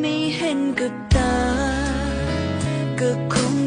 ไม่เห็นกับตาก็คง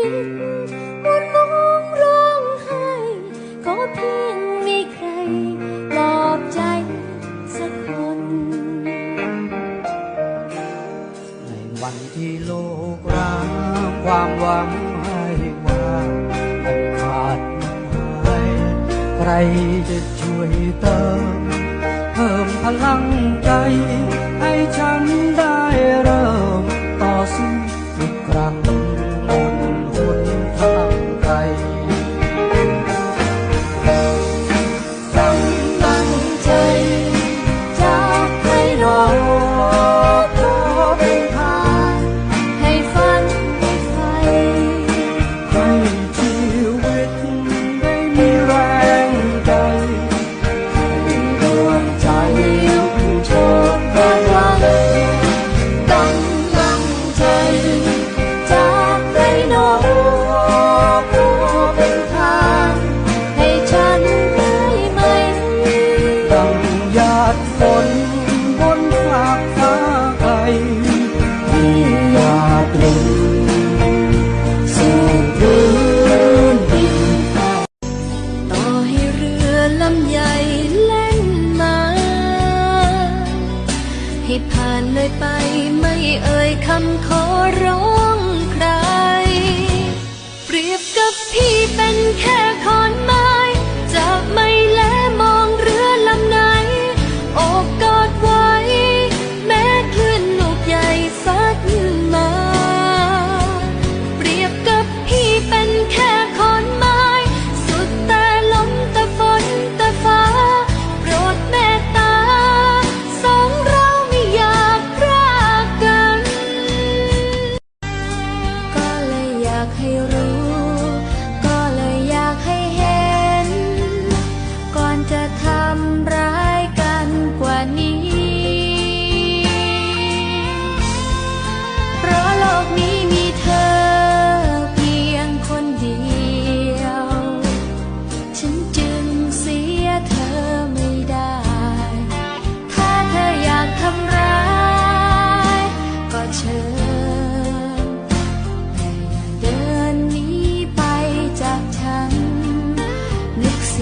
วิมองร้องไห้ขอเพียงมีใครปลอบใจสักคน ในวันที่โลกราความหวังให้ว่ามันขาดหาย ใครจะช่วยเติม เพิ่มพลังใจ ให้ฉันได้เริ่ม เลยไป ไม่เอ่ยคำขอ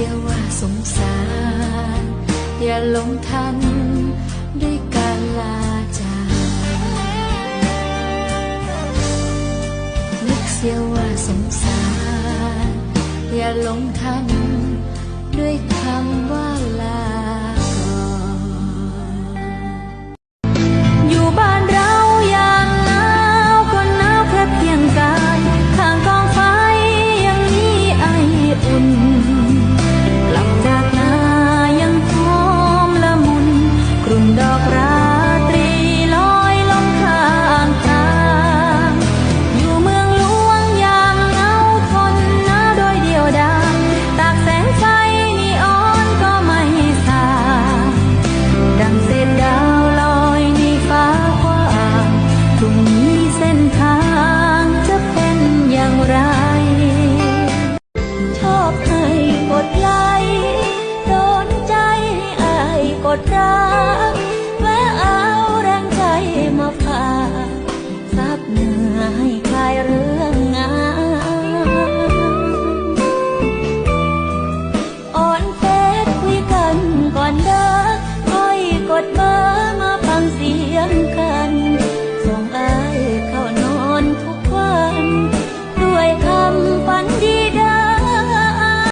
สียว่าสงสาร อย่าหลงทันด้วยการลาจากนึกเสียว่าสงสาร อย่าหลงทันด้วยคำว่า